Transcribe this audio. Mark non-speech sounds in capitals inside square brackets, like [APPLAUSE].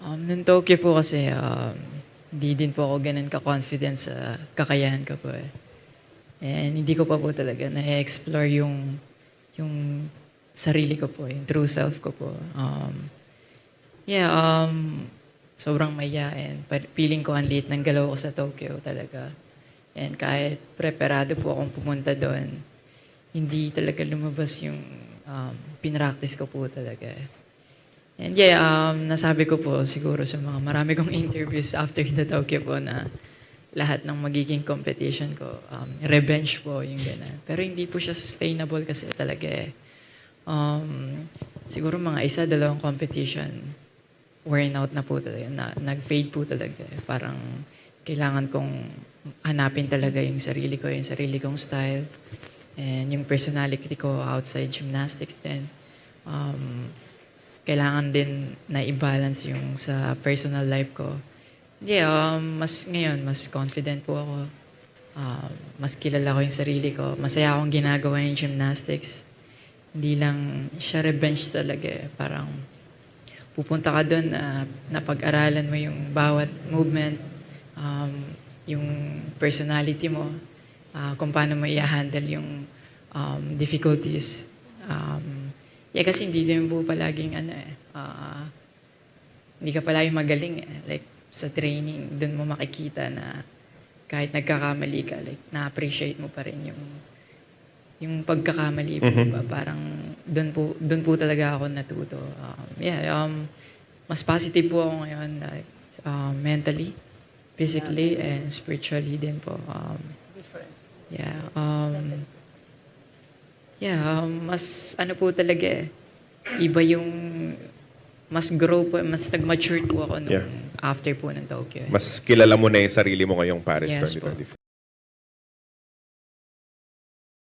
Um, nung Tokyo po kasi, um, hindi din po ako ganun ka-confident sa kakayahan ko po eh. And hindi ko pa po talaga na-explore yung, yung sarili ko po, yung true self ko po. Um, yeah, um, sobrang mayayain. Feeling ko ang liit ng galaw ko sa Tokyo talaga. And kahit preparado po akong pumunta doon, hindi talaga lumabas yung um, pinractice ko po talaga. eh. And yeah, um, nasabi ko po siguro sa mga marami kong [LAUGHS] interviews after the Tokyo po na lahat ng magiging competition ko, um, revenge po, yung gano'n. Pero hindi po siya sustainable kasi talaga eh. Um, siguro mga isa, dalawang competition, worn out na po talaga, na, nag-fade po talaga. eh. Parang kailangan kong hanapin talaga yung sarili ko, yung sarili kong style, and yung personality ko outside gymnastics din. Um, kailangan din na i-balance yung sa personal life ko. Yeah, um, mas ngayon, mas confident po ako. Um, mas kilala ko yung sarili ko. Masaya akong ginagawa yung gymnastics. Hindi lang siya revenge talaga eh. Parang pupunta ka doon na napag-aralan mo yung bawat movement, um, yung personality mo, ah, kung paano mo i-handle yung um, difficulties. Um, yeah, kasi hindi din po palaging ano eh, ah, hindi ka palaging magaling eh. Like, sa training, doon mo makikita na kahit nagkakamali ka, like, na-appreciate mo pa rin yung yung pagkakamali po ba, parang doon po, doon po talaga ako natuto. Um, yeah, um, mas positive po ako ngayon, like, um, mentally, physically, and spiritually din po. Um, yeah, um, yeah, mas ano po talaga eh, iba yung mas grow po, mas nag-mature po ako nung Yeah. after po ng Tokyo. eh. Mas kilala mo na yung sarili mo ngayong Paris Yes po. 2024.